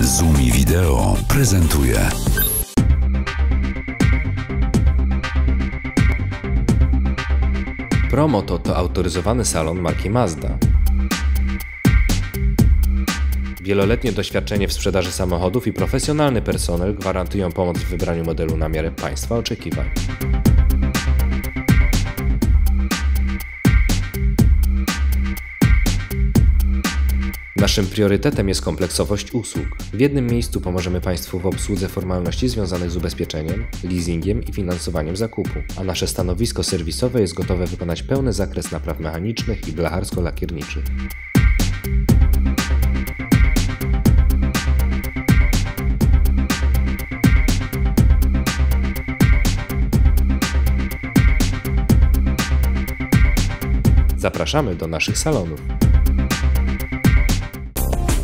Zumi Wideo prezentuje. Promoto to autoryzowany salon marki Mazda. Wieloletnie doświadczenie w sprzedaży samochodów i profesjonalny personel gwarantują pomoc w wybraniu modelu na miarę Państwa oczekiwań. Naszym priorytetem jest kompleksowość usług. W jednym miejscu pomożemy Państwu w obsłudze formalności związanych z ubezpieczeniem, leasingiem i finansowaniem zakupu, a nasze stanowisko serwisowe jest gotowe wykonać pełny zakres napraw mechanicznych i blacharsko-lakierniczych. Zapraszamy do naszych salonów.